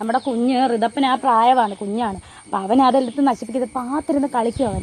നമ്മുടെ കുഞ്ഞ് ഋതപ്പന് ആ പ്രായമാണ് കുഞ്ഞാണ്. അപ്പം അവൻ അതെടുത്ത് നശിപ്പിക്കുന്നത് പാത്തിരുന്ന് കളിക്കും അവൻ.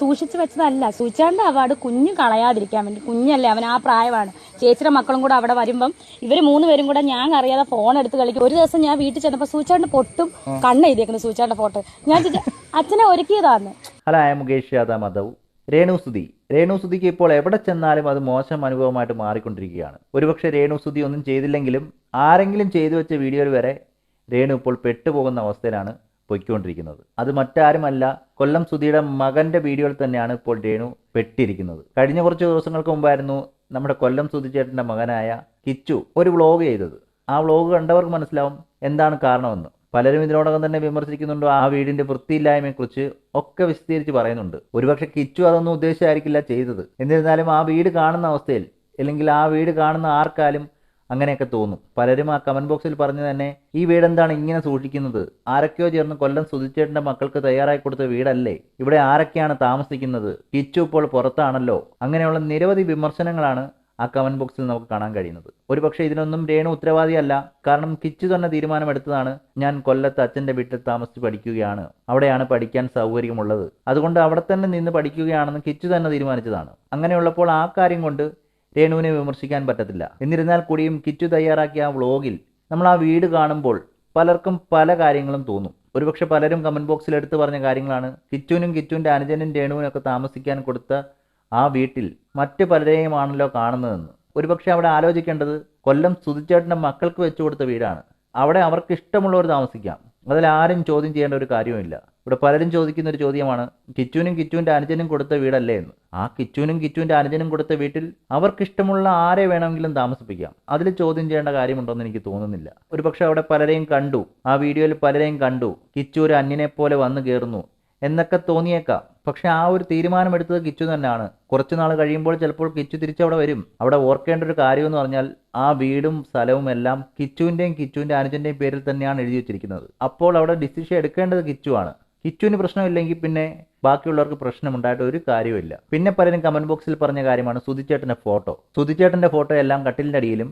സൂക്ഷിച്ച് വെച്ചതല്ല. സൂക്ഷിച്ചാണ്ട് അവാർഡ് കുഞ്ഞു കളയാതിരിക്കാൻ വേണ്ടി. കുഞ്ഞല്ലേ അവൻ ആ പ്രായമാണ്. ചേച്ചിയുടെ മക്കളും കൂടെ അവിടെ വരുമ്പം ഇവർ മൂന്ന് പേരും കൂടെ ഞാൻ അറിയാതെ ഫോൺ എടുത്ത് കളിക്കും. ഒരു ദിവസം ഞാൻ വീട്ടിൽ ചെന്നപ്പോൾ സൂചാണ്ട് പൊട്ടും കണ്ണ് എഴുതിയേക്കുന്നു സൂചാണ്ട് ഫോട്ടോ. ഞാൻ അച്ഛനെ ഒരുക്കിയതാന്ന്. ഹലായ മുകേഷ് യാദവ് മാധവ്. രേണുസുതി രേണുസുതിക്ക് ഇപ്പോൾ എവിടെ ചെന്നാലും അത് മോശം അനുഭവമായിട്ട് മാറിക്കൊണ്ടിരിക്കുകയാണ്. ഒരുപക്ഷെ രേണുസുതി ഒന്നും ചെയ്തില്ലെങ്കിലും ആരെങ്കിലും ചെയ്തു വെച്ച വീഡിയോയിൽ വരെ രേണു ഇപ്പോൾ പെട്ടുപോകുന്ന അവസ്ഥയിലാണ് പൊയ്ക്കൊണ്ടിരിക്കുന്നത്. അത് മറ്റാരുമല്ല കൊല്ലം സുധിയുടെ മകന്റെ വീഡിയോയിൽ തന്നെയാണ് ഇപ്പോൾ രേണു പെട്ടിരിക്കുന്നത്. കഴിഞ്ഞ കുറച്ച് ദിവസങ്ങൾക്ക് മുമ്പായിരുന്നു നമ്മുടെ കൊല്ലം സുധി ചേട്ടന്റെ മകനായ കിച്ചു ഒരു വ്ളോഗ് ചെയ്തത്. ആ വ്ളോഗ് കണ്ടവർക്ക് മനസ്സിലാവും എന്താണ് കാരണമെന്ന്. പലരും ഇതിനോടകം തന്നെ വിമർശിക്കുന്നുണ്ടോ ആ വീടിന്റെ വൃത്തിയില്ലായ്മയെക്കുറിച്ച് ഒക്കെ വിശദീകരിച്ച് പറയുന്നുണ്ട്. ഒരുപക്ഷെ കിച്ചു അതൊന്നും ഉദ്ദേശിച്ചായിരിക്കില്ല ചെയ്തത്. എന്നിരുന്നാലും ആ വീട് കാണുന്ന അവസ്ഥയിൽ അല്ലെങ്കിൽ ആ വീട് കാണുന്ന ആർക്കാലും അങ്ങനെയൊക്കെ തോന്നും. പലരും ആ കമന്റ് ബോക്സിൽ പറഞ്ഞു തന്നെ ഈ വീട് എന്താണ് ഇങ്ങനെ സൂക്ഷിക്കുന്നത്? ആരൊക്കെയോ ചേർന്ന് കൊല്ലം സുധിച്ചേട്ടന്റെ മക്കൾക്ക് തയ്യാറായി കൊടുത്ത വീടല്ലേ? ഇവിടെ ആരൊക്കെയാണ് താമസിക്കുന്നത്? കിച്ചു ഇപ്പോൾ പുറത്താണല്ലോ? അങ്ങനെയുള്ള നിരവധി വിമർശനങ്ങളാണ് ആ കമന്റ് ബോക്സിൽ നമുക്ക് കാണാൻ കഴിയുന്നത്. ഒരുപക്ഷെ ഇതിനൊന്നും രേണു ഉത്തരവാദിയല്ല. കാരണം കിച്ചു തന്നെ തീരുമാനമെടുത്തതാണ്. ഞാൻ കൊല്ലത്ത് അച്ഛന്റെ വീട്ടിൽ താമസിച്ച് പഠിക്കുകയാണ്. അവിടെയാണ് പഠിക്കാൻ സൗകര്യമുള്ളത്. അതുകൊണ്ട് അവിടെ തന്നെ നിന്ന് പഠിക്കുകയാണെന്ന് കിച്ചു തന്നെ തീരുമാനിച്ചതാണ്. അങ്ങനെയുള്ളപ്പോൾ ആ കാര്യം കൊണ്ട് രേണുവിനെ വിമർശിക്കാൻ പറ്റത്തില്ല. എന്നിരുന്നാൽ കൂടിയും കിച്ചു തയ്യാറാക്കിയ ആ വ്ളോഗിൽ നമ്മൾ ആ വീട് കാണുമ്പോൾ പലർക്കും പല കാര്യങ്ങളും തോന്നും. ഒരുപക്ഷെ പലരും കമന്റ് ബോക്സിൽ എടുത്തു പറഞ്ഞ കാര്യങ്ങളാണ് കിച്ചുവിനും കിച്ചുവിന്റെ അനുജനും രേണുവിനൊക്കെ താമസിക്കാൻ കൊടുത്ത ആ വീട്ടിൽ മറ്റു പലരെയുമാണല്ലോ കാണുന്നതെന്ന്. ഒരുപക്ഷെ അവിടെ ആലോചിക്കേണ്ടത് കൊല്ലം സുതിച്ചേട്ടന്റെ മക്കൾക്ക് വെച്ചു കൊടുത്ത വീടാണ്. അവിടെ അവർക്ക് ഇഷ്ടമുള്ളവർ താമസിക്കാം. അതിൽ ആരും ചോദ്യം ചെയ്യേണ്ട ഒരു കാര്യവുമില്ല. ഇവിടെ പലരും ചോദിക്കുന്ന ഒരു ചോദ്യമാണ് കിച്ചുവിനും കിച്ചുവിന്റെ അനുജനും കൊടുത്ത വീടല്ലേ എന്ന്. ആ കിച്ചുവിനും കിച്ചുവിന്റെ അനുജനും കൊടുത്ത വീട്ടിൽ അവർക്കിഷ്ടമുള്ള ആരെ വേണമെങ്കിലും താമസിപ്പിക്കാം. അതിൽ ചോദ്യം ചെയ്യേണ്ട കാര്യമുണ്ടോയെന്ന് എനിക്ക് തോന്നുന്നില്ല. ഒരുപക്ഷെ അവിടെ പലരെയും കണ്ടു. ആ വീഡിയോയിൽ പലരെയും കണ്ടു. കിച്ചു ഒരു അന്യനെ പോലെ വന്നു കയറുന്നു എന്നൊക്കെ തോന്നിയേക്കാം. പക്ഷെ ആ ഒരു തീരുമാനമെടുത്തത് കിച്ചു തന്നെയാണ്. കുറച്ച് നാൾ കഴിയുമ്പോൾ ചിലപ്പോൾ കിച്ചു തിരിച്ചവിടെ വരും. അവിടെ ഓർക്കേണ്ട ഒരു കാര്യം എന്ന് പറഞ്ഞാൽ ആ വീടും സ്ഥലവും എല്ലാം കിച്ചുവിന്റെയും കിച്ചുവിന്റെ അനുജന്റെയും പേരിൽ തന്നെയാണ് എഴുതി വെച്ചിരിക്കുന്നത്. അപ്പോൾ അവിടെ ഡിസിഷൻ എടുക്കേണ്ടത് കിച്ചുവാണ്. കിച്ചുവിന് പ്രശ്നമില്ലെങ്കിൽ പിന്നെ ബാക്കിയുള്ളവർക്ക് പ്രശ്നമുണ്ടായിട്ട് ഒരു കാര്യമില്ല പിന്നെ പലരും കമന്റ് ബോക്സിൽ പറഞ്ഞ കാര്യമാണ് സുധിച്ചേട്ടന്റെ ഫോട്ടോ. സുധിച്ചേട്ടന്റെ ഫോട്ടോ എല്ലാം കട്ടിലിന്റെ അടിയിലും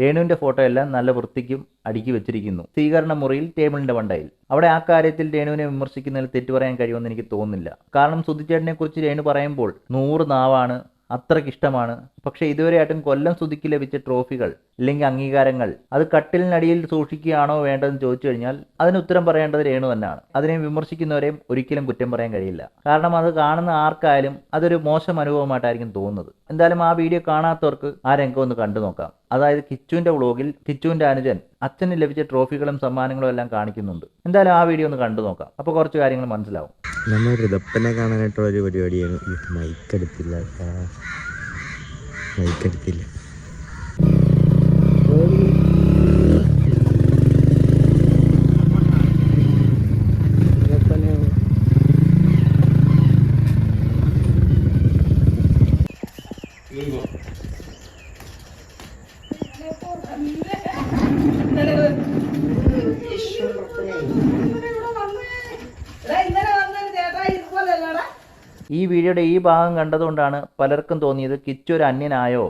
രേണുവിന്റെ ഫോട്ടോ എല്ലാം നല്ല വൃത്തിക്കും അടുക്കി വെച്ചിരിക്കുന്നു. സ്വീകരണ മുറിയിൽ ടേബിളിന്റെ വണ്ടയിൽ. അവിടെ ആ കാര്യത്തിൽ രേണുവിനെ വിമർശിക്കുന്നതിൽ തെറ്റു പറയാൻ കഴിയുമെന്ന് എനിക്ക് തോന്നുന്നില്ല. കാരണം സുധിച്ചേട്ടനെ കുറിച്ച് രേണു പറയുമ്പോൾ നൂറ് നാവാണ് അത്രയ്ക്ക് ഇഷ്ടമാണ്. പക്ഷേ ഇതുവരെയായിട്ടും കൊല്ലം സുധിക്ക് ലഭിച്ച ട്രോഫികൾ അല്ലെങ്കിൽ അംഗീകാരങ്ങൾ അത് കട്ടിലിനടിയിൽ സൂക്ഷിക്കുകയാണോ വേണ്ടതെന്ന് ചോദിച്ചു കഴിഞ്ഞാൽ അതിന് ഉത്തരം പറയേണ്ടത് രേണു തന്നെയാണ്. അതിനെ വിമർശിക്കുന്നവരെയും ഒരിക്കലും കുറ്റം പറയാൻ കഴിയില്ല. കാരണം അത് കാണുന്ന ആർക്കായാലും അതൊരു മോശം അനുഭവമായിട്ടായിരിക്കും തോന്നുന്നത്. എന്തായാലും ആ വീഡിയോ കാണാത്തവർക്ക് ആ രംഗം ഒന്ന് കണ്ടു നോക്കാം അതായത് കിച്ചുവിന്റെ വ്ളോഗിൽ കിച്ചുവിന്റെ അനുജൻ അച്ഛന് ലഭിച്ച ട്രോഫികളും സമ്മാനങ്ങളും എല്ലാം കാണിക്കുന്നുണ്ട്. എന്തായാലും ആ വീഡിയോ ഒന്ന് കണ്ടു നോക്കാം. അപ്പോൾ കുറച്ച് കാര്യങ്ങൾ മനസ്സിലാവും. നമ്മൾ ഋതപ്പനെ കാണാനായിട്ടുള്ള ഒരു പരിപാടിയാണ് ഈ മൈക്ക് വീഡിയോയുടെ ഈ ഭാഗം കണ്ടതുകൊണ്ടാണ് പലർക്കും തോന്നിയത് കിച്ചു ഒരു അന്യനായോ?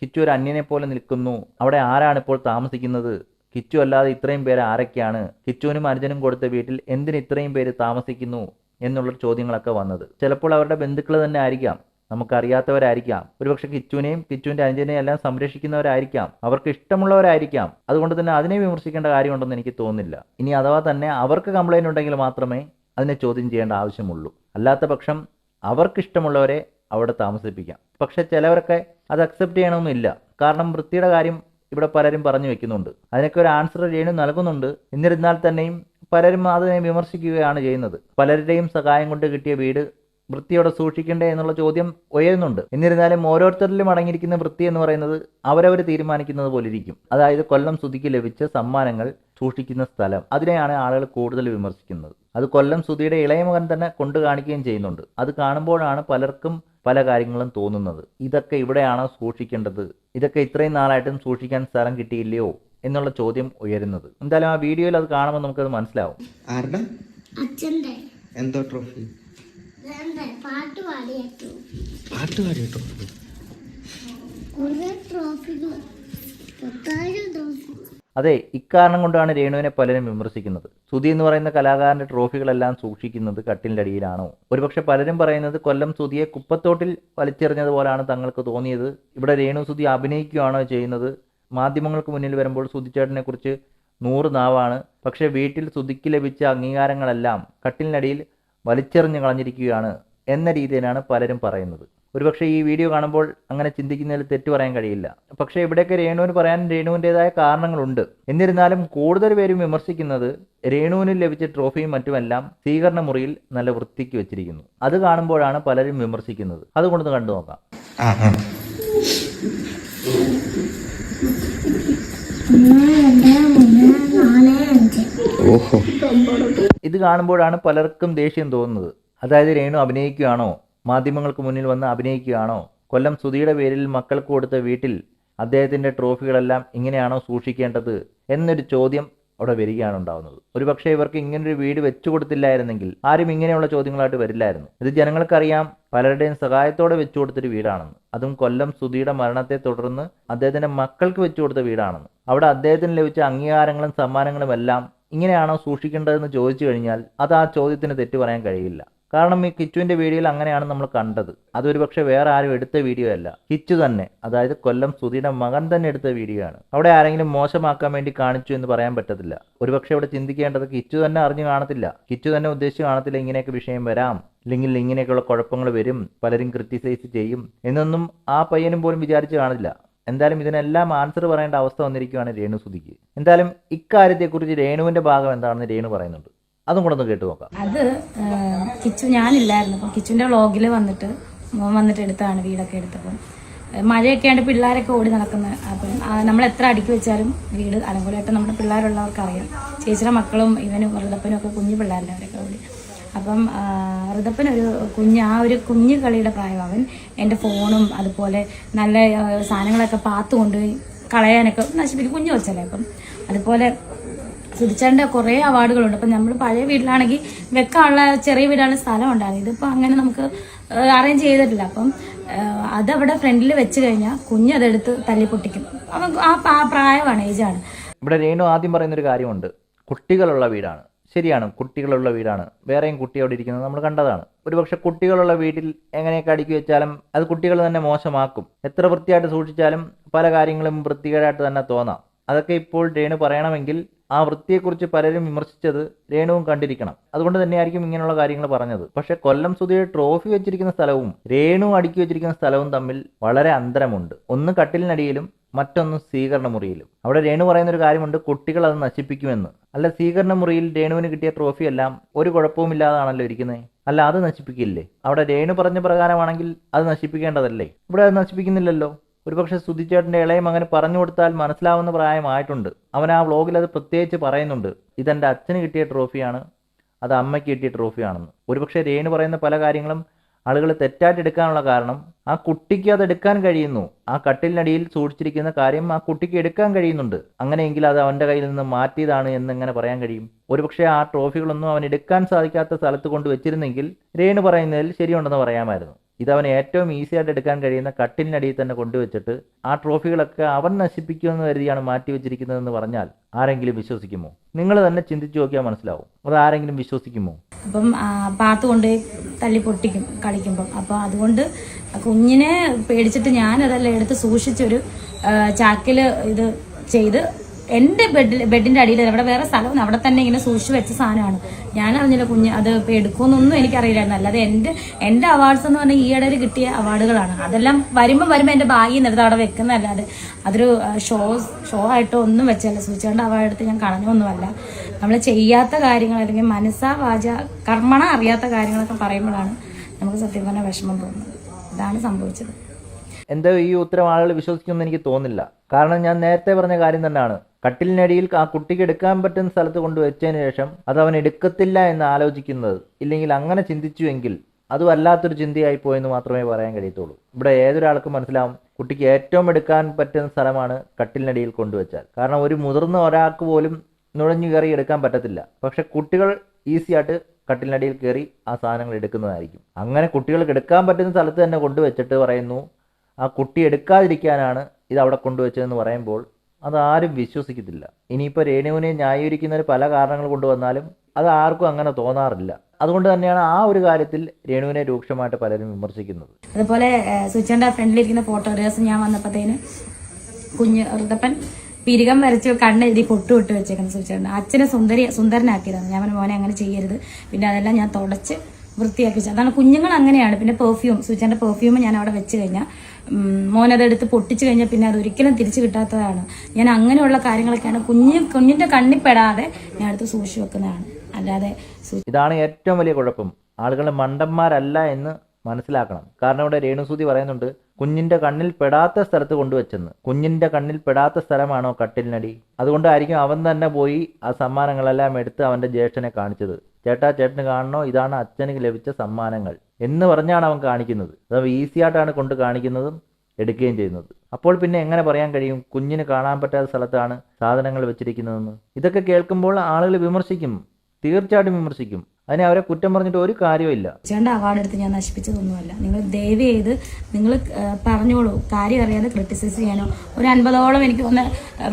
കിച്ചു ഒരു അന്യനെ പോലെ നിൽക്കുന്നു. അവിടെ ആരാണ് ഇപ്പോൾ താമസിക്കുന്നത്? കിച്ചു അല്ലാതെ ഇത്രയും പേര് ആരൊക്കെയാണ്? കിച്ചുവിനും അർജുനും കൊടുത്ത വീട്ടിൽ എന്തിന് ഇത്രയും പേര് താമസിക്കുന്നു? എന്നുള്ള ചോദ്യങ്ങളൊക്കെ വന്നത്. ചിലപ്പോൾ അവരുടെ ബന്ധുക്കൾ തന്നെ ആയിരിക്കാം. നമുക്കറിയാത്തവരായിരിക്കാം. ഒരുപക്ഷെ കിച്ചുവിനെയും കിച്ചുവിന്റെ അനുജനെയും എല്ലാം സംരക്ഷിക്കുന്നവരായിരിക്കാം. അവർക്ക് ഇഷ്ടമുള്ളവരായിരിക്കാം. അതുകൊണ്ട് തന്നെ അതിനെ വിമർശിക്കേണ്ട കാര്യമുണ്ടെന്ന് എനിക്ക് തോന്നുന്നില്ല. ഇനി അഥവാ തന്നെ അവർക്ക് കംപ്ലൈന്റ് ഉണ്ടെങ്കിൽ മാത്രമേ അതിനെ ചോദ്യം ചെയ്യേണ്ട ആവശ്യമുള്ളൂ. അല്ലാത്ത പക്ഷം അവർക്കിഷ്ടമുള്ളവരെ അവിടെ താമസിപ്പിക്കാം. പക്ഷെ ചിലവരൊക്കെ അത് അക്സെപ്റ്റ് ചെയ്യണമെന്നില്ല കാരണം വൃത്തിയുടെ കാര്യം ഇവിടെ പലരും പറഞ്ഞു വെക്കുന്നുണ്ട്. അതിനൊക്കെ ഒരു ആൻസർ രേണു നൽകുന്നുണ്ട്. എന്നിരുന്നാൽ തന്നെയും പലരും അതിനെ വിമർശിക്കുകയാണ് ചെയ്യുന്നത്. പലരുടെയും സഹായം കൊണ്ട് കിട്ടിയ വീട് വൃത്തിയോടെ സൂക്ഷിക്കണ്ടേ എന്നുള്ള ചോദ്യം ഉയരുന്നുണ്ട്. എന്നിരുന്നാലും ഓരോരുത്തരിലും അടങ്ങിയിരിക്കുന്ന വൃത്തി എന്ന് പറയുന്നത് അവരവർ തീരുമാനിക്കുന്നത് പോലെ ഇരിക്കും അതായത് കൊല്ലം സുതിക്ക് ലഭിച്ച സമ്മാനങ്ങൾ സൂക്ഷിക്കുന്ന സ്ഥലം. അതിനെയാണ് ആളുകൾ കൂടുതൽ വിമർശിക്കുന്നത്. അത് കൊല്ലം സുധിയുടെ ഇളയ മകൻ തന്നെ കൊണ്ടു കാണിക്കുകയും ചെയ്യുന്നുണ്ട്. അത് കാണുമ്പോഴാണ് പലർക്കും പല കാര്യങ്ങളും തോന്നുന്നത്. ഇതൊക്കെ ഇവിടെയാണോ സൂക്ഷിക്കേണ്ടത്? ഇതൊക്കെ ഇത്രയും നാളായിട്ടും സൂക്ഷിക്കാൻ സ്ഥലം കിട്ടിയില്ലയോ എന്നുള്ള ചോദ്യം ഉയരുന്നത്. എന്തായാലും ആ വീഡിയോയിൽ അത് കാണുമ്പോൾ നമുക്കത് മനസ്സിലാവും. എന്തോ ട്രോഫി? പാട്ട് ട്രോഫി? ട്രോഫി. അതെ ഇക്കാരണം കൊണ്ടാണ് രേണുവിനെ പലരും വിമർശിക്കുന്നത്. സുധി എന്ന് പറയുന്ന കലാകാരന്റെ ട്രോഫികളെല്ലാം സൂക്ഷിക്കുന്നത് കട്ടിന്റെ അടിയിലാണോ? ഒരുപക്ഷെ പലരും പറയുന്നത് കൊല്ലം സുധിയെ കുപ്പത്തോട്ടിൽ വലിച്ചെറിഞ്ഞതുപോലാണ് തങ്ങൾക്ക് തോന്നിയത്. ഇവിടെ രേണു സുധി അഭിനയിക്കുകയാണോ ചെയ്യുന്നത്? മാധ്യമങ്ങൾക്ക് മുന്നിൽ വരുമ്പോൾ സുധിച്ചേട്ടനെ കുറിച്ച് നൂറ് നാവാണ്. പക്ഷേ വീട്ടിൽ സുധിക്ക് ലഭിച്ച അംഗീകാരങ്ങളെല്ലാം കട്ടിലിനടിയിൽ വലിച്ചെറിഞ്ഞ് കളഞ്ഞിരിക്കുകയാണ് എന്ന രീതിയിലാണ് പലരും പറയുന്നത്. ഒരുപക്ഷെ ഈ വീഡിയോ കാണുമ്പോൾ അങ്ങനെ ചിന്തിക്കുന്നതിൽ തെറ്റ് പറയാൻ കഴിയില്ല. പക്ഷേ ഇവിടെയൊക്കെ രേണുവിന് പറയാൻ രേണുവിന്റെതായ കാരണങ്ങളുണ്ട്. എന്നിരുന്നാലും കൂടുതൽ പേരും വിമർശിക്കുന്നത് രേണുവിന് ലഭിച്ച ട്രോഫിയും മറ്റുമെല്ലാം സ്വീകരണ മുറിയിൽ നല്ല വൃത്തിക്ക് വെച്ചിരിക്കുന്നു. അത് കാണുമ്പോഴാണ് പലരും വിമർശിക്കുന്നത്. അതുകൊണ്ടൊന്ന് കണ്ടു നോക്കാം. ഇത് കാണുമ്പോഴാണ് പലർക്കും ദേഷ്യം തോന്നുന്നത്. അതായത് രേണു അഭിനയിക്കുകയാണോ? മാധ്യമങ്ങൾക്ക് മുന്നിൽ വന്ന് അഭിനയിക്കുകയാണോ? കൊല്ലം സുധിയുടെ പേരിൽ മക്കൾക്ക് കൊടുത്ത വീട്ടിൽ അദ്ദേഹത്തിന്റെ ട്രോഫികളെല്ലാം ഇങ്ങനെയാണോ സൂക്ഷിക്കേണ്ടത് എന്നൊരു ചോദ്യം അവിടെ വരികയാണ് ഉണ്ടാവുന്നത്. ഒരുപക്ഷെ ഇവർക്ക് ഇങ്ങനൊരു വീട് വെച്ചു കൊടുത്തില്ലായിരുന്നെങ്കിൽ ആരും ഇങ്ങനെയുള്ള ചോദ്യങ്ങളായിട്ട് വരില്ലായിരുന്നു. ഇത് ജനങ്ങൾക്കറിയാം പലരുടെയും സഹായത്തോടെ വെച്ചു കൊടുത്തൊരു വീടാണെന്ന്. അതും കൊല്ലം സുധിയുടെ മരണത്തെ തുടർന്ന് അദ്ദേഹത്തിന്റെ മക്കൾക്ക് വെച്ചു കൊടുത്ത വീടാണെന്ന്. അവിടെ അദ്ദേഹത്തിന് ലഭിച്ച അംഗീകാരങ്ങളും സമ്മാനങ്ങളും എല്ലാം ഇങ്ങനെയാണോ സൂക്ഷിക്കേണ്ടതെന്ന് ചോദിച്ചു കഴിഞ്ഞാൽ അത് ആ ചോദ്യത്തിന് തെറ്റു പറയാൻ കഴിയില്ല. കാരണം ഈ കിച്ചുവിന്റെ വീഡിയോയിൽ അങ്ങനെയാണ് നമ്മൾ കണ്ടത്. അതൊരു പക്ഷെ വേറെ ആരും എടുത്ത വീഡിയോ അല്ല. കിച്ചു തന്നെ അതായത് കൊല്ലം സുധിയുടെ മകൻ തന്നെ എടുത്ത വീഡിയോ ആണ്. അവിടെ ആരെങ്കിലും മോശമാക്കാൻ വേണ്ടി കാണിച്ചു എന്ന് പറയാൻ പറ്റത്തില്ല. ഒരുപക്ഷെ ഇവിടെ ചിന്തിക്കേണ്ടത് കിച്ചു തന്നെ അറിഞ്ഞു കാണത്തില്ല. കിച്ചു തന്നെ ഉദ്ദേശിച്ച് കാണത്തില്ല ഇങ്ങനെയൊക്കെ വിഷയം വരാം. അല്ലെങ്കിൽ ഇങ്ങനെയൊക്കെയുള്ള കുഴപ്പങ്ങൾ വരും. പലരും ക്രിറ്റിസൈസ് ചെയ്യും. എന്നൊന്നും ആ പയ്യനും പോലും വിചാരിച്ച് കാണില്ല. എന്തായാലും ഇതിനെല്ലാം ആൻസർ പറയേണ്ട അവസ്ഥ വന്നിരിക്കുകയാണ് രേണു സുധിക്ക്. എന്തായാലും ഇക്കാര്യത്തെക്കുറിച്ച് രേണുവിന്റെ ഭാഗം എന്താണെന്ന് രേണു പറയുന്നുണ്ട്. അതും കൂടെ ഒന്ന് കേട്ട് നോക്കാം. അത് കിച്ചു ഞാനില്ലായിരുന്നു. അപ്പം കിച്ചുവിന്റെ വ്ളോഗിൽ വന്നിട്ട് വന്നിട്ട് എടുത്താണ് വീടൊക്കെ എടുത്തപ്പം. മഴയൊക്കെ ആണ്ട് പിള്ളേരൊക്കെ ഓടി നടക്കുന്നത് അപ്പം നമ്മൾ എത്ര അടുക്കി വെച്ചാലും വീട് അലങ്കോലമായിട്ട് നമ്മുടെ പിള്ളേരുള്ളവർക്ക് അറിയാം ചേച്ചിയുടെ മക്കളും ഇവനും ഋതപ്പനും ഒക്കെ കുഞ്ഞു പിള്ളേരുടെ അവരൊക്കെ ഓടി. അപ്പം ഋതപ്പൻ ഒരു കുഞ്ഞ് ആ ഒരു കുഞ്ഞു കളിയുടെ പ്രായം അവൻ എന്റെ ഫോണും അതുപോലെ നല്ല സാധനങ്ങളൊക്കെ പാത്തു കൊണ്ടുപോയി കളയാനൊക്കെ നശിപ്പിക്കും. കുഞ്ഞു വെച്ചല്ലേ അപ്പം. അതുപോലെ സുധിച്ചാന്റെ കുറേ അവാർഡുകളുണ്ട്. അപ്പം നമ്മൾ പഴയ വീട്ടിലാണെങ്കിൽ വെക്കാനുള്ള ചെറിയ വീടാണ് സ്ഥലം ഉണ്ടായിരുന്നത് ഇതിപ്പോൾ അങ്ങനെ നമുക്ക് അറേഞ്ച് ചെയ്തിട്ടില്ല. അപ്പം അതവിടെ ഫ്രണ്ടിൽ വെച്ച് കഴിഞ്ഞാൽ കുഞ്ഞതെടുത്ത് തല്ലി പൊട്ടിക്കും അപ്പം ആ പ്രായമാണ് ഏജാണ്. ഇവിടെ രേണു ആദ്യം പറയുന്നൊരു കാര്യമുണ്ട്. കുട്ടികളുള്ള വീടാണ്. ശരിയാണ് കുട്ടികളുള്ള വീടാണ്. വേറെയും കുട്ടി അവിടെ ഇരിക്കുന്നത് നമ്മൾ കണ്ടതാണ്. ഒരുപക്ഷെ കുട്ടികളുള്ള വീട്ടിൽ എങ്ങനെയൊക്കെ അടുക്കി വെച്ചാലും അത് കുട്ടികൾ തന്നെ മോശമാക്കും. എത്ര വൃത്തിയായിട്ട് സൂക്ഷിച്ചാലും പല കാര്യങ്ങളും വൃത്തികേടായിട്ട് തന്നെ തോന്നാം. അതൊക്കെ ഇപ്പോൾ രേണു പറയണമെങ്കിൽ ആ വൃത്തിയെക്കുറിച്ച് പലരും വിമർശിച്ചത് രേണുവും കണ്ടിരിക്കണം. അതുകൊണ്ട് തന്നെയായിരിക്കും ഇങ്ങനെയുള്ള കാര്യങ്ങൾ പറഞ്ഞത്. പക്ഷെ കൊല്ലം സുധിയുടെ ട്രോഫി വെച്ചിരിക്കുന്ന സ്ഥലവും രേണു അടുക്കി വെച്ചിരിക്കുന്ന സ്ഥലവും തമ്മിൽ വളരെ അന്തരമുണ്ട്. ഒന്ന് കട്ടിലിനടിയിലും മറ്റൊന്ന് സ്വീകരണ മുറിയിലും അവിടെ രേണു പറയുന്ന ഒരു കാര്യമുണ്ട് കുട്ടികൾ അത് നശിപ്പിക്കുമെന്ന്. അല്ല സ്വീകരണ മുറിയിൽ രേണുവിന് കിട്ടിയ ട്രോഫി എല്ലാം ഒരു കുഴപ്പവുമില്ലാതാണല്ലോ ഇരിക്കുന്നത് അല്ല അത് നശിപ്പിക്കില്ലേ? അവിടെ രേണു പറഞ്ഞ പ്രകാരമാണെങ്കിൽ അത് നശിപ്പിക്കേണ്ടതല്ലേ? ഇവിടെ അത് നശിപ്പിക്കുന്നില്ലല്ലോ. ഒരുപക്ഷെ സുധിച്ചേട്ടന്റെ ഇളയ അങ്ങനെ പറഞ്ഞു കൊടുത്താൽ മനസ്സിലാവുന്ന പ്രായമായിട്ടുണ്ട്. അവൻ ആ വ്ളോഗിൽ അത് പ്രത്യേകിച്ച് പറയുന്നുണ്ട്. ഇതെന്റെ അച്ഛന് കിട്ടിയ ട്രോഫിയാണ് അത് അമ്മയ്ക്ക് കിട്ടിയ ട്രോഫിയാണെന്ന്. ഒരുപക്ഷെ രേണു പറയുന്ന പല കാര്യങ്ങളും ആളുകൾ തെറ്റായിട്ട് എടുക്കാനുള്ള കാരണം ആ കുട്ടിക്ക് അത് എടുക്കാൻ കഴിയുന്നു. ആ കട്ടിലിനടിയിൽ സൂക്ഷിച്ചിരിക്കുന്ന കാര്യം ആ കുട്ടിക്ക് എടുക്കാൻ കഴിയുന്നുണ്ട്. അങ്ങനെയെങ്കിൽ അത് അവന്റെ കയ്യിൽ നിന്ന് മാറ്റിയതാണ് എന്നെങ്ങനെ പറയാൻ കഴിയും? ഒരുപക്ഷെ ആ ട്രോഫികളൊന്നും അവൻ എടുക്കാൻ സാധിക്കാത്ത സ്ഥലത്ത് കൊണ്ട് വെച്ചിരുന്നെങ്കിൽ രേണു പറയുന്നതിൽ ശരിയുണ്ടെന്ന് പറയാമായിരുന്നു. ഇത് ഏറ്റവും ഈസി ആയിട്ട് എടുക്കാൻ കഴിയുന്ന കട്ടിലിനടിയിൽ തന്നെ കൊണ്ടുവച്ചിട്ട് ആ ട്രോഫികളൊക്കെ അവൻ നശിപ്പിക്കുമെന്ന് കരുതിയാണ് മാറ്റി വെച്ചിരിക്കുന്നതെന്ന് പറഞ്ഞാൽ ആരെങ്കിലും വിശ്വസിക്കുമോ? നിങ്ങൾ തന്നെ ചിന്തിച്ചു നോക്കിയാൽ മനസ്സിലാവും. അത് ആരെങ്കിലും വിശ്വസിക്കുമോ? അപ്പം പാത്ത് കൊണ്ട് തല്ലി പൊട്ടിക്കും കളിക്കുമ്പം. അപ്പോൾ അതുകൊണ്ട് കുഞ്ഞിനെ പേടിച്ചിട്ട് ഞാൻ ഞാനതെല്ലാം എടുത്ത് സൂക്ഷിച്ചൊരു ആ, ചാക്കിൽ ഇത് ചെയ്ത് എന്റെ ബെഡിൽ ബെഡിന്റെ അടിയിൽ അവിടെ വേറെ സ്ഥലം അവിടെ തന്നെ ഇങ്ങനെ സൂക്ഷിച്ച് വെച്ച സാധനമാണ്. ഞാൻ അറിഞ്ഞില്ല കുഞ്ഞ് അത് എടുക്കുമെന്നൊന്നും എനിക്കറിയില്ലായിരുന്നു. അല്ലാതെ എന്റെ എന്റെ അവാർഡ്സ് എന്ന് പറഞ്ഞാൽ ഈയിടെ കിട്ടിയ അവാർഡുകളാണ് അതെല്ലാം വരുമ്പോൾ വരുമ്പോൾ എന്റെ ഭാഗ്യം നിന്ന് അവിടെ വെക്കുന്നതല്ലാതെ അതൊരു ഷോ ഷോ ആയിട്ടോ ഒന്നും വെച്ചല്ല സൂക്ഷിച്ചുകൊണ്ട് അവാർഡ് എടുത്ത് ഞാൻ കളഞ്ഞൊന്നുമല്ല നമ്മൾ ചെയ്യാത്ത കാര്യങ്ങൾ അല്ലെങ്കിൽ മനസ്സാ വാച കർമ്മണ അറിയാത്ത കാര്യങ്ങളൊക്കെ പറയുമ്പോഴാണ് നമുക്ക് സത്യം പറഞ്ഞാൽ വിഷമം തോന്നുന്നത്. ഇതാണ് സംഭവിച്ചത്. എന്തോ ഈ ഉത്തരം ആളുകൾ വിശ്വസിക്കുമെന്ന് എനിക്ക് തോന്നില്ല കാരണം ഞാൻ നേരത്തെ പറഞ്ഞ കാര്യം തന്നെയാണ്. കട്ടിലിനടിയിൽ ആ കുട്ടിക്ക് എടുക്കാൻ പറ്റുന്ന സ്ഥലത്ത് കൊണ്ട് വെച്ചതിന് ശേഷം അത് അവൻ എടുക്കത്തില്ല എന്ന് ആലോചിക്കുന്നത്. ഇല്ലെങ്കിൽ അങ്ങനെ ചിന്തിച്ചുവെങ്കിൽ അത് വല്ലാത്തൊരു ചിന്തയായി പോയെന്ന് മാത്രമേ പറയാൻ കഴിയത്തുള്ളൂ. ഇവിടെ ഏതൊരാൾക്കും മനസ്സിലാവും കുട്ടിക്ക് ഏറ്റവും എടുക്കാൻ പറ്റുന്ന സ്ഥലമാണ് കട്ടിലിനടിയിൽ കൊണ്ടുവച്ചാൽ കാരണം ഒരു മുതിർന്ന ഒരാൾക്ക് പോലും നുഴഞ്ഞു കയറി എടുക്കാൻ പറ്റത്തില്ല. പക്ഷെ കുട്ടികൾ ഈസി ആയിട്ട് കട്ടിലിനടിയിൽ കയറി ആ സാധനങ്ങൾ എടുക്കുന്നതായിരിക്കും. അങ്ങനെ കുട്ടികൾക്ക് എടുക്കാൻ പറ്റുന്ന സ്ഥലത്ത് തന്നെ കൊണ്ടുവച്ചിട്ട് പറയുന്നു ആ കുട്ടി എടുക്കാതിരിക്കാനാണ് ഇത് അവിടെ കൊണ്ടുവച്ചതെന്ന് പറയുമ്പോൾ അത് ആരും വിശ്വസിക്കത്തില്ല. ഇനിയിപ്പോൾ രേണുവിനെ ന്യായീകരിക്കുന്നതിന് പല കാരണങ്ങൾ കൊണ്ടുവന്നാലും അത് ആർക്കും അങ്ങനെ തോന്നാറില്ല. അതുകൊണ്ട് തന്നെയാണ് ആ ഒരു കാര്യത്തിൽ രേണുവിനെ രൂക്ഷമായിട്ട് പലരും വിമർശിക്കുന്നത്. അതുപോലെ സുച്ചന്റെ ഫ്രണ്ടിലിരിക്കുന്ന ഫോട്ടോഗ്രാഫ്സ് ഞാൻ വന്നപ്പോഴത്തേന് കുഞ്ഞ് ഋതപ്പൻ പിരികം വരച്ച് കണ്ണെഴുതി പൊട്ടു വിട്ട് വെച്ചേക്കുന്ന സുച്ചേട്ടൻ അച്ഛനെ സുന്ദരി സുന്ദരനാക്കിയതാണ്. ഞാൻ മോനെ അങ്ങനെ ചെയ്യരുത്. പിന്നെ അതെല്ലാം ഞാൻ തുടച്ച് വൃത്തിയാക്കി അതാണ് കുഞ്ഞുങ്ങൾ അങ്ങനെയാണ്. പിന്നെ പെർഫ്യൂം സുച്ചേട്ടന്റെ പെർഫ്യൂം ഞാൻ അവിടെ വെച്ച് കഴിഞ്ഞാൽ മോനതെടുത്ത് പൊട്ടിച്ചു കഴിഞ്ഞാൽ പിന്നെ അത് ഒരിക്കലും തിരിച്ചു കിട്ടാത്തതാണ്. ഞാൻ അങ്ങനെയുള്ള കാര്യങ്ങളൊക്കെയാണ് കുഞ്ഞ് കുഞ്ഞിന്റെ കണ്ണിൽ പെടാതെ ഞാൻ അടുത്ത് സൂക്ഷിച്ചു വെക്കുന്നതാണ്. അല്ലാതെ ഇതാണ് ഏറ്റവും വലിയ കുഴപ്പം. ആളുകൾ മണ്ടന്മാരല്ല എന്ന് മനസ്സിലാക്കണം. കാരണം ഇവിടെ രേണുസൂതി പറയുന്നുണ്ട് കുഞ്ഞിന്റെ കണ്ണിൽ പെടാത്ത സ്ഥലത്ത് കൊണ്ടുവച്ചെന്ന്. കുഞ്ഞിന്റെ കണ്ണിൽ പെടാത്ത സ്ഥലമാണോ കട്ടിലിനടി? അതുകൊണ്ടായിരിക്കും അവൻ തന്നെ പോയി ആ സമ്മാനങ്ങളെല്ലാം എടുത്ത് അവന്റെ ജ്യേഷ്ഠനെ കാണിച്ചത്. ചേട്ടാ ചേട്ടന് കാണണോ? ഇതാണ് അച്ഛന് ലഭിച്ച സമ്മാനങ്ങൾ. എന്ന് പറഞ്ഞാണ് അവൻ കാണിക്കുന്നത്. അത് ഈസി ആയിട്ടാണ് കൊണ്ട് കാണിക്കുന്നതും എടുക്കുകയും ചെയ്യുന്നത്. അപ്പോൾ പിന്നെ എങ്ങനെ പറയാൻ കഴിയും? കുഞ്ഞിന് കാണാൻ പറ്റാത്ത സ്ഥലത്താണ് സാധനങ്ങൾ വെച്ചിരിക്കുന്നതെന്ന്. ഇതൊക്കെ കേൾക്കുമ്പോൾ ആളുകൾ വിമർശിക്കും. തീർച്ചയായിട്ടും വിമർശിക്കും. അതിനെ അവരെ കുറ്റം പറഞ്ഞിട്ട് ഒരു കാര്യമില്ല ചേട്ടൻ അവാർഡ് എടുത്ത് ഞാൻ നശിപ്പിച്ചതൊന്നുമല്ല. നിങ്ങൾ ദയവ് ചെയ്ത് നിങ്ങൾ പറഞ്ഞോളൂ. കാര്യം അറിയാതെ ക്രിട്ടിസൈസ് ചെയ്യാനോ? ഒരു അൻപതോളം എനിക്ക് ഒന്ന്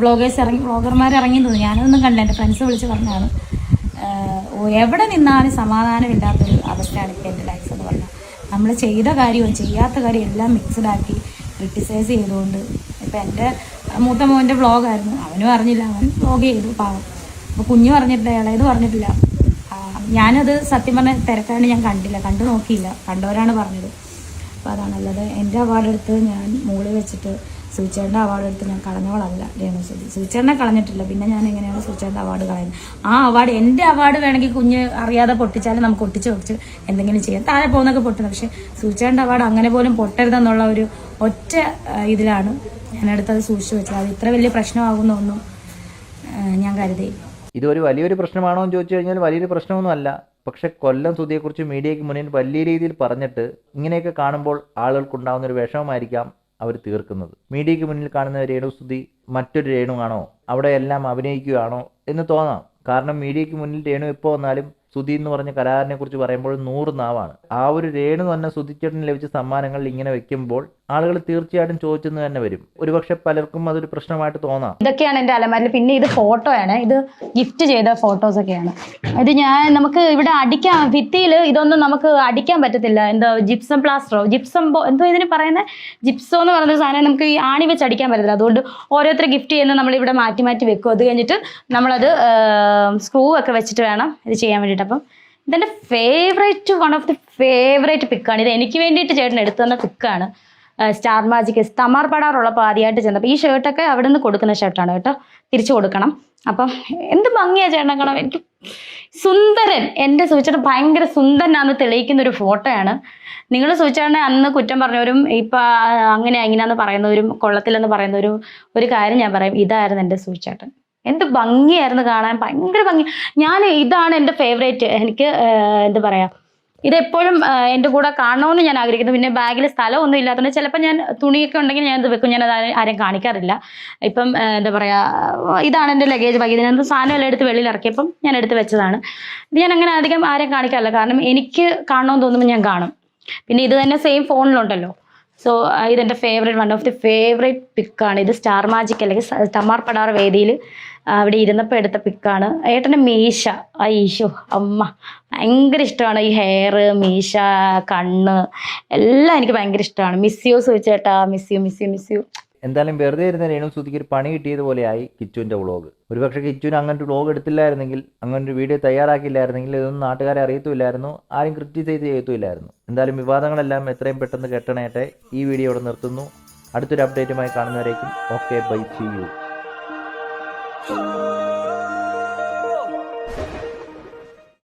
വ്ളോഗേഴ്സ് ഇറങ്ങി വ്ളോഗർമാർ ഇറങ്ങി തോന്നുന്നു. ഞാനൊന്നും കണ്ട എന്റെ ഫ്രണ്ട്സ് വിളിച്ച് പറഞ്ഞാണ് എവിടെ നിന്നാലും സമാധാനമില്ലാത്തൊരു അവസ്ഥയാണ് ഇപ്പോൾ എന്റെ ലൈഫ് എന്ന് പറഞ്ഞാൽ. നമ്മൾ ചെയ്ത കാര്യവും ചെയ്യാത്ത കാര്യം എല്ലാം മിക്സ്ഡ് ആക്കി ക്രിട്ടിസൈസ് ചെയ്തുകൊണ്ട് ഇപ്പം എന്റെ മൂത്ത മോന്റെ വ്ളോഗായിരുന്നു അവനും അറിഞ്ഞില്ല. അവൻ വ്ളോഗ് ചെയ്തു പാവം. അപ്പോൾ കുഞ്ഞു പറഞ്ഞിട്ടില്ല ഇളയത് പറഞ്ഞിട്ടില്ല. ഞാനത് സത്യം പറഞ്ഞ തിരക്കാണ്ട് ഞാൻ കണ്ടില്ല. കണ്ടു നോക്കിയില്ല. കണ്ടവരാണ് പറഞ്ഞത്. അപ്പോൾ അതാണല്ലത് എന്റെ അവാർഡെടുത്ത് ഞാൻ മുകളിൽ വെച്ചിട്ട് സൂചേട്ടന്റെ അവാർഡ് എടുത്ത് ഞാൻ കളഞ്ഞവളല്ല രേണു സുധി. സൂചേട്ടനെ കളഞ്ഞിട്ടില്ല പിന്നെ ഞാൻ എങ്ങനെയാണ് സുചേട്ടന്റെ അവാർഡ് കളയുന്നത്? ആ അവാർഡ് എന്റെ അവാർഡ് വേണമെങ്കിൽ കുഞ്ഞ് അറിയാതെ പൊട്ടിച്ചാലും നമുക്ക് ഒട്ടിച്ച് പൊട്ടിച്ച് എന്തെങ്കിലും ചെയ്യാം. താഴെ പോകുന്നൊക്കെ പൊട്ടുന്നത് പക്ഷേ സുചേട്ടന്റെ അവാർഡ് അങ്ങനെ പോലും പൊട്ടരുതെന്നുള്ള ഒരു ഒറ്റ ഇതിലാണ് ഞാൻ അടുത്തത് സൂക്ഷിച്ചു വെച്ചത്. അത് ഇത്ര വലിയ പ്രശ്നമാകുന്ന ഒന്നും ആ, ഞാൻ കരുതി. ഇതൊരു വലിയൊരു പ്രശ്നമാണോ എന്ന് ചോദിച്ചു കഴിഞ്ഞാൽ വലിയൊരു പ്രശ്നമൊന്നും അല്ല പക്ഷെ കൊല്ലം സുധിയെക്കുറിച്ച് മീഡിയയ്ക്ക് മുന്നിൽ വലിയ രീതിയിൽ പറഞ്ഞിട്ട് ഇങ്ങനെയൊക്കെ കാണുമ്പോൾ ആളുകൾക്കുണ്ടാകുന്ന ഒരു വിഷമമായിരിക്കാം. അവർ തീർക്കുന്നത്. മീഡിയയ്ക്ക് മുന്നിൽ കാണുന്ന രേണു സ്തുതി മറ്റൊരു രേണുവാണോ? അവിടെ എല്ലാം അഭിനയിക്കുകയാണോ എന്ന് തോന്നാം. കാരണം മീഡിയയ്ക്ക് മുന്നിൽ രേണു എപ്പോൾ വന്നാലും സുധി എന്ന് പറഞ്ഞ കലാകാരനെ കുറിച്ച് പറയുമ്പോൾ നൂറ് നാവാണ്. ആ ഒരു രേണു തന്നെ സുധിച്ചേട്ടന് ലഭിച്ച സമ്മാനങ്ങൾ ഇങ്ങനെ വെക്കുമ്പോൾ ആളുകൾ തീർച്ചയായിട്ടും ചോദിച്ചെന്ന് തന്നെ വരും. ഒരുപക്ഷെ പലർക്കും അതൊരു പ്രശ്നമായിട്ട് തോന്നാം. ഇതൊക്കെയാണ് എന്റെ അലമാരിൽ പിന്നെ ഇത് ഫോട്ടോ ആണ്. ഇത് ഗിഫ്റ്റ് ചെയ്ത ഫോട്ടോസ് ഒക്കെയാണ്. ഇത് ഞാൻ നമുക്ക് ഇവിടെ അടിക്കാൻ ഭിത്തിയിൽ ഇതൊന്നും നമുക്ക് അടിക്കാൻ പറ്റത്തില്ല. എന്താ ജിപ്സം പ്ലാസ്റ്ററോ ജിപ്സം എന്തോ ഇതിന് പറയുന്ന? ജിപ്സോ എന്ന് പറയുന്ന സാധനം നമുക്ക് ഈ ആണി വെച്ച് അടിക്കാൻ പറ്റത്തില്ല. അതുകൊണ്ട് ഓരോരുത്തർ ഗിഫ്റ്റ് ചെയ്യുന്ന നമ്മൾ ഇവിടെ മാറ്റി മാറ്റി വെക്കും. അത് കഴിഞ്ഞിട്ട് നമ്മളത് സ്ക്രൂ ഒക്കെ വെച്ചിട്ട് വേണം ഇത് ചെയ്യാൻ വേണ്ടിയിട്ട്. അപ്പം ഇതെന്റെ favourite one of the favourite പിക്കാണ് ഇത് എനിക്ക് വേണ്ടിയിട്ട് ചേട്ടൻ എടുത്തു തന്ന പിക്കാണ് സ്റ്റാർ മാജിക് തമാർ പടാറുള്ളപ്പോൾ ആദ്യമായിട്ട് ചെന്നപ്പോൾ ഈ ഷർട്ടൊക്കെ അവിടെ നിന്ന് കൊടുക്കുന്ന ഷർട്ടാണ് കേട്ടോ. തിരിച്ചു കൊടുക്കണം. അപ്പം എന്ത് ഭംഗിയാ ചേട്ടൻ കാണാം എനിക്ക് സുന്ദരൻ. എന്റെ സൂചന ഭയങ്കര സുന്ദരനാന്ന് തെളിയിക്കുന്ന ഒരു ഫോട്ടോയാണ് നിങ്ങൾ സൂചിച്ചാണ് അന്ന് കുറ്റം പറഞ്ഞവരും ഇപ്പം അങ്ങനെ ഇങ്ങനെയാന്ന് പറയുന്നവരും കൊള്ളത്തില്ലെന്ന് പറയുന്നവരും ഒരു കാര്യം ഞാൻ പറയും. ഇതായിരുന്നു എന്റെ സൂചിച്ചേട്ടൻ എന്ത് ഭംഗിയായിരുന്നു കാണാൻ. ഭയങ്കര ഭംഗി. ഞാൻ ഇതാണ് എന്റെ ഫേവറേറ്റ് എനിക്ക് എന്താ പറയുക ഇതെപ്പോഴും എന്റെ കൂടെ കാണണമെന്ന് ഞാൻ ആഗ്രഹിക്കുന്നു. പിന്നെ ബാഗിൽ സ്ഥലമൊന്നും ഇല്ലാത്തതുകൊണ്ട് ചിലപ്പോൾ ഞാൻ തുണിയൊക്കെ ഉണ്ടെങ്കിൽ ഞാൻ ഇത് വെക്കും. ഞാൻ അത് ആരും കാണിക്കാറില്ല. ഇപ്പം എന്താ പറയുക ഇതാണ് എന്റെ ലഗേജ് ബാഗ് ഇതിനകത്ത് സാധനമെല്ലാം എടുത്ത് വെളിയിൽ ഇറക്കിയപ്പം ഞാൻ എടുത്ത് വെച്ചതാണ്. ഇത് ഞാൻ അങ്ങനെ അധികം ആരെയും കാണിക്കാറില്ല. കാരണം എനിക്ക് കാണണമെന്ന് തോന്നുമ്പോൾ ഞാൻ കാണും. പിന്നെ ഇത് തന്നെ സെയിം ഫോണിലുണ്ടല്ലോ സോ ഇതെന്റെ favourite one of the favourite പിക്കാണ് ഇത് സ്റ്റാർ മാജിക് അല്ലെങ്കിൽ തമാർ പടാർ വേദിയിൽ അവിടെ ഇരുന്നപ്പോൾ എടുത്ത പിക്കാണ് ഏട്ടന്റെ മീശ. ഈശോ അമ്മ. ഭയങ്കര ഇഷ്ടമാണ് ഈ ഹെയർ മീശ കണ്ണ്. എല്ലാം എനിക്ക് ഭയങ്കര ഇഷ്ടമാണ്. Miss you ചോദിച്ചേട്ടാ miss you miss you miss you എന്തായാലും വെറുതെ ഇരുന്ന രേണു സുധിക്ക് ഒരു പണി കിട്ടിയതുപോലെയായി കിച്ചുവിന്റെ വ്ളോഗ് ഒരുപക്ഷെ കിച്ചുവിന് അങ്ങനെ ഒരു വ്ളോഗ് എടുത്തില്ലായിരുന്നെങ്കിൽ അങ്ങനെ ഒരു വീഡിയോ തയ്യാറാക്കിയില്ലായിരുന്നെങ്കിൽ ഇതൊന്നും നാട്ടുകാരെ അറിയത്തുമില്ലായിരുന്നു. ആരും ക്രിറ്റിസൈസ് ചെയ്യത്തുമില്ലായിരുന്നു. എന്തായാലും വിവാദങ്ങളെല്ലാം എത്രയും പെട്ടെന്ന് കെട്ടണേട്ടെ. ഈ വീഡിയോ ഇവിടെ നിർത്തുന്നു. അടുത്തൊരു അപ്ഡേറ്റുമായി കാണുന്നവരേക്കും okay bye see you Oh.